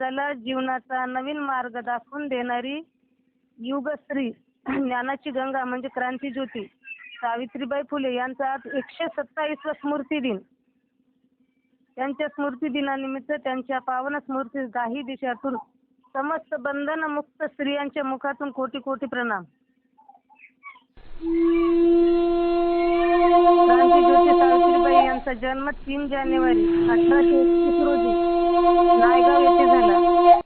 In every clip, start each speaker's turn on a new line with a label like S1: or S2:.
S1: त्याला जीवनाचा नवीन मार्ग दाखवून देणारी युगश्री ज्ञानाची गंगा म्हणजे क्रांतीज्योती सावित्रीबाई फुले यांचा आज एकशे सत्तावीसवा स्मृती दिन. त्यांच्या स्मृती दिनानिमित्त त्यांच्या पावन स्मृती दाही दिशातून समस्त बंधन मुक्त स्त्रियांच्या मुखातून कोटी कोटी प्रणाम. क्रांतीज्योती सावित्रीबाई यांचा जन्म तीन जानेवारी अठराशे एकतीस रोजी नायगाव येथे झाला.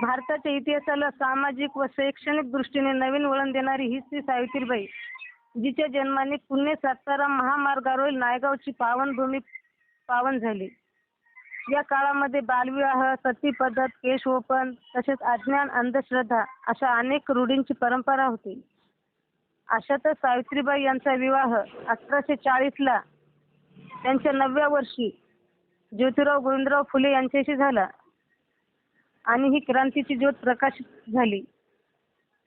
S1: भारताच्या इतिहासाला सामाजिक व शैक्षणिक दृष्टीने नवीन वळण देणारी ही श्री सावित्रीबाई जिच्या जन्माने पुणे सातारा महामार्गावरील नायगावची पावनभूमी पावन झाली. या काळामध्ये बालविवाह सती पद्धत केशवोपन तसेच अज्ञान अंधश्रद्धा अशा अनेक रूढींची परंपरा होती. अशातच सावित्रीबाई यांचा विवाह अठराशे चाळीसला त्यांच्या नवव्या वर्षी ज्योतिराव गोविंदराव फुले यांच्याशी झाला. आणि ही क्रांतीची ज्योत प्रकाशित झाली.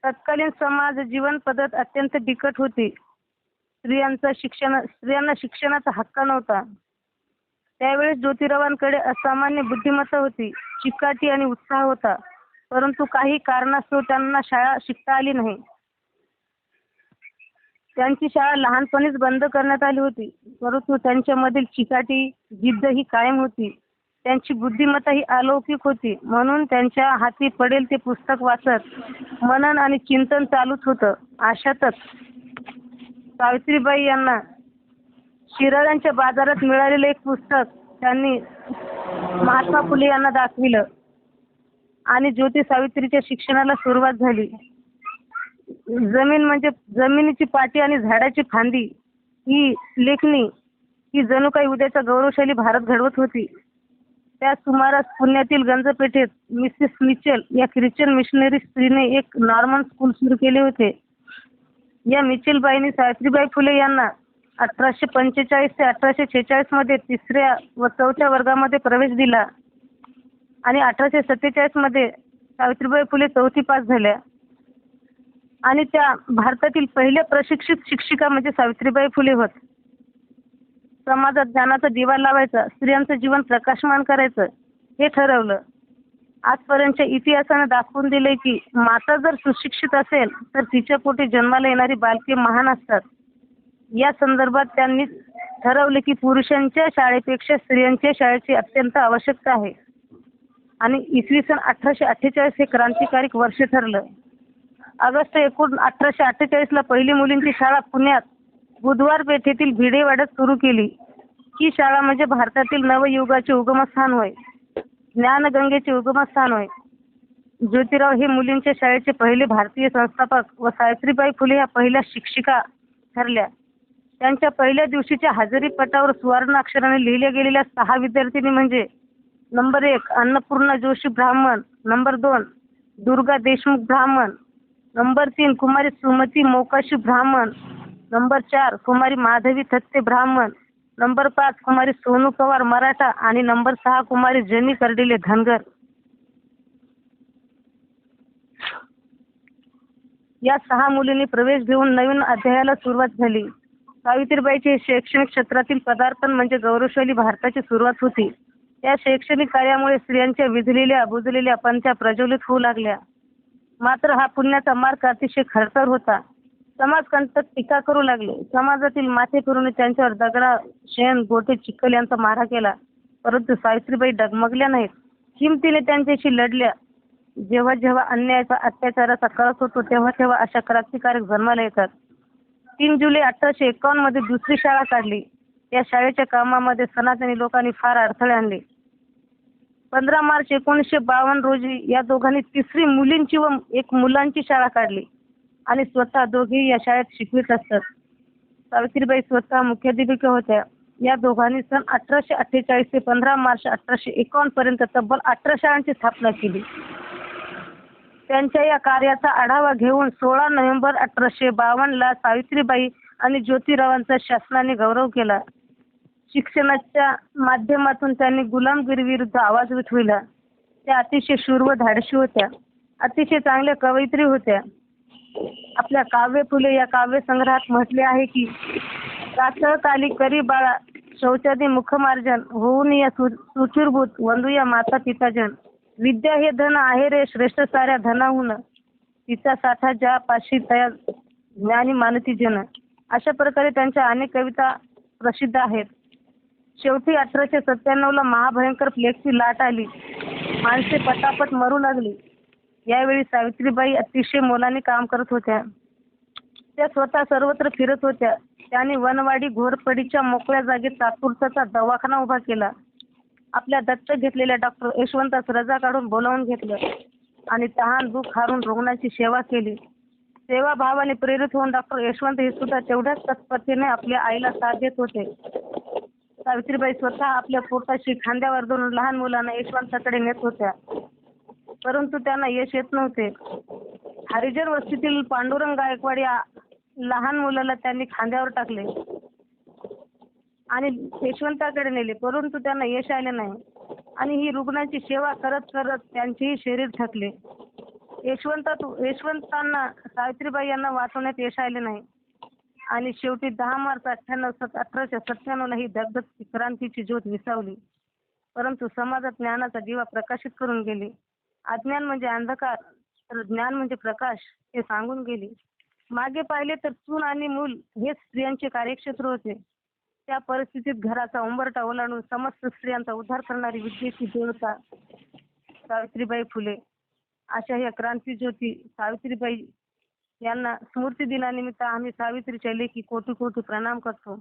S1: तत्कालीन समाज जीवन पद्धत अत्यंत बिकट होती. स्त्रियांचा शिक्षण स्त्रियांना शिक्षणाचा हक्क नव्हता. त्यावेळेस ज्योतिरावांकडे असामान्य बुद्धिमत्ता होती. चिकाटी आणि उत्साह होता. परंतु काही कारणास्तव त्यांना शाळा शिकता आली नाही. त्यांची शाळा लहानपणीच बंद करण्यात आली होती. परंतु त्यांच्यामधील चिकाटी जिद्द ही कायम होती. त्यांची बुद्धिमत्ता ही अलौकिक होती. म्हणून त्यांच्या हाती पडेल ते पुस्तक वाचत मनन आणि चिंतन चालूच होतं. अशातच सावित्रीबाई यांना शिराळ्यांच्या बाजारात मिळालेलं एक पुस्तक त्यांनी महात्मा फुले यांना दाखविलं. आणि ज्योती सावित्रीच्या शिक्षणाला सुरुवात झाली. जमीन म्हणजे जमिनीची पाटी आणि झाडाची फांदी ही लेखणी ही जणू काही उद्याचा गौरवशाली भारत घडवत होती. त्या सुमारास पुण्यातील गंजपेठेत मिसेस मिचेल या ख्रिश्चन मिशनरी स्त्रीने एक नॉर्मन स्कूल सुरू केले होते. या मिचेलबाईंनी सावित्रीबाई फुले यांना अठराशे पंचेचाळीस ते अठराशे छेचाळीसमध्ये तिसऱ्या व चौथ्या वर्गामध्ये प्रवेश दिला आणि अठराशे सत्तेचाळीसमध्ये सावित्रीबाई फुले चौथी पास झाल्या. आणि त्या भारतातील पहिल्या प्रशिक्षित शिक्षिका म्हणजे सावित्रीबाई फुले होत. समाजात ज्ञानाचा दिवा लावायचा स्त्रियांचं जीवन प्रकाशमान करायचं हे ठरवलं. आजपर्यंतच्या इतिहासानं दाखवून दिले की माता जर सुशिक्षित असेल तर तिच्या पोटी जन्माला येणारी बालके महान असतात. या संदर्भात त्यांनी ठरवले की पुरुषांच्या शाळेपेक्षा स्त्रियांच्या शाळेची अत्यंत आवश्यकता आहे. आणि इसवी सन अठराशे अठ्ठेचाळीस हे क्रांतिकारी वर्ष ठरलं. ऑगस्ट एकोण अठराशे अठ्ठेचाळीसला पहिली मुलींची शाळा पुण्यात बुधवार पेठेतील भिडेवाड्यात सुरू केली. ही शाळा म्हणजे भारतातील नवयुगाचे उगमस्थान होय. ज्ञानगंगेचे उगमस्थान होय. ज्योतिराव हे मुलींच्या शाळेचे पहिले भारतीय संस्थापक व सावित्रीबाई फुले या पहिल्या शिक्षिका ठरल्या. त्यांच्या पहिल्या दिवशीच्या हजेरी पटावर सुवर्ण अक्षराने लिहिल्या गेलेल्या सहा विद्यार्थिनी म्हणजे नंबर एक अन्नपूर्णा जोशी ब्राह्मण नंबर दोन दुर्गा देशमुख ब्राह्मण नंबर तीन कुमारी सुमती मोकाशी ब्राह्मण. नंबर चार कुमारी माधवी थत्ते ब्राह्मण. नंबर पाच कुमारी सोनू पवार मराठा. आणि नंबर सहा कुमारी जनी कर्डिले धनगर. या सहा मुलींनी प्रवेश घेऊन नवीन अध्यायाला सुरुवात झाली. सावित्रीबाईचे शैक्षणिक क्षेत्रातील पदार्पण म्हणजे गौरवशाली भारताची सुरुवात होती. या शैक्षणिक कार्यामुळे स्त्रियांच्या विझलेल्या बुजलेल्या पंथ्या प्रज्वलित होऊ लागल्या. मात्र हा पुण्याचा मार्ग अतिशय खडतर होता. समाजकंटक टीका करू लागले. समाजातील माथे करून त्यांच्यावर दगडा शेण गोटे चिखल यांचा मारा केला. परंतु सावित्रीबाई डगमगल्या नाहीत. किमतीने त्यांच्याशी लढल्या. जेव्हा जेव्हा अन्यायाचा अत्याचाराचा कळस होतो तेव्हा तेव्हा अशा क्रांतिकारक जन्माला येतात. तीन जुलै अठराशे एकावन्नमध्ये दुसरी शाळा काढली. या शाळेच्या कामामध्ये सनातनी लोकांनी फार अडथळे आणले. पंधरा मार्च एकोणीसशे बावन्न रोजी या दोघांनी तिसरी मुलींची व एक मुलांची शाळा काढली. आणि स्वतः दोघेही या शाळेत शिकवित असतात. सावित्रीबाई स्वतः मुख्याध्यापिका होत्या. या दोघांनी सन अठराशे अठ्ठेचाळीस ते पंधरा मार्च अठराशे एकावन्न पर्यंत तब्बल अठरा शाळांची स्थापना केली. त्यांच्या या कार्याचा आढावा घेऊन सोळा नोव्हेंबर अठराशे बावन्नला सावित्रीबाई आणि ज्योतिरावांचा शासनाने गौरव केला. शिक्षणाच्या माध्यमातून त्यांनी गुलामगिरी विरुद्ध आवाज उठविला. त्या अतिशय शूर व धाडशी होत्या. अतिशय चांगल्या कवयित्री होत्या. आपल्या काव्य फुले या काव्य संग्रहात म्हटले आहे की प्रातःकाली करी बाळा शौचादी मुखमार्जन होऊन या सु वंदू या माता पिताजन. विद्या हे धन आहे रे श्रेष्ठ साऱ्या धनाहून. तिचा साठा ज्या पाशी तया ज्ञानी मानती जन अशा प्रकारे त्यांच्या अनेक कविता प्रसिद्ध आहेत. शेवटी अठराशे सत्त्याण्णवला महाभयंकर प्लेगची लाट आली. माणसे पटापट मरू लागली. यावेळी सावित्रीबाई अतिशय मोलाने काम करत होत्या. त्या स्वतः सर्वत्र फिरत होत्या. त्यांनी वनवाडी घोरपडीच्या मोकळ्या जागेत तात्पुरताचा दवाखाना उभा केला. आपल्या दत्तक घेतलेल्या डॉक्टर यशवंतास रजा काढून बोलावून घेतलं आणि तहान दुःख हारून रुग्णाची सेवा केली. सेवाभावाने प्रेरित होऊन डॉक्टर यशवंत हे सुद्धा तेवढ्याच तत्परतेने आपल्या आईला साथ देत होते. सावित्रीबाई स्वतः आपल्या पोटाशी खांद्यावर धरून लहान मुलांना यशवंताकडे नेत होत्या. परंतु त्यांना यश येत नव्हते. हरिजन वस्तीतील पांडुरंग गायकवाड या लहान मुलाला त्यांनी खांद्यावर टाकले. आणि यशवंताकडे नेले. परंतु त्यांना यश आले नाही. आणि ही रुग्णांची सेवा करत करत त्यांचेही शरीर थकले. यशवंता यशवंतांना सावित्रीबाई यांना वाचवण्यात यश आले नाही. आणि शेवटी दहा मार्च अठ्ठ्याण्णव सत अठराशे सत्त्याण्णवला ही दगदग क्रांतीची ज्योत विसावली. परंतु समाजात ज्ञानाचा दिवा प्रकाशित करून गेली. अज्ञान म्हणजे अंधकार तर ज्ञान म्हणजे प्रकाश हे सांगून गेली. मागे पाहिले तर चूल आणि मूल हेच स्त्रियांचे कार्यक्षेत्र होते. त्या परिस्थितीत घराचा उंबरटा ओलांडून समस्त स्त्रियांचा उद्धार करणारी विद्येची देवता सावित्रीबाई फुले. अशा या क्रांती ज्योती सावित्रीबाई यांना स्मृती दिनानिमित्त आम्ही सावित्रीच्या लेखी कोटी कोटी प्रणाम करतो.